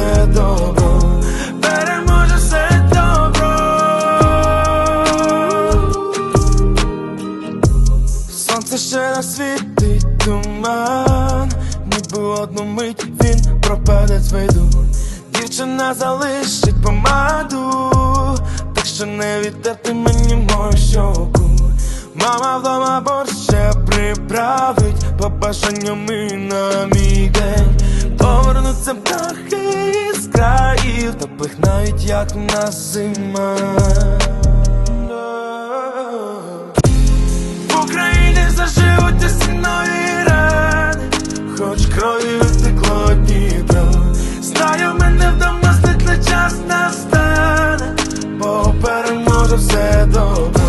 все переможе добро. Сонце ще насвітить туман, ніби одну мить він пропаде з. Дівчина залишить помаду, так що не відтерти мені мою щоку. Мама вдома борщ ще приправить побажанням і на мій день. пихнають, як на зима. В Україні заживуть осінної ран, хоч крові втекло Дніпро Знаю, мене вдома світлий час настане, бо переможе все добре.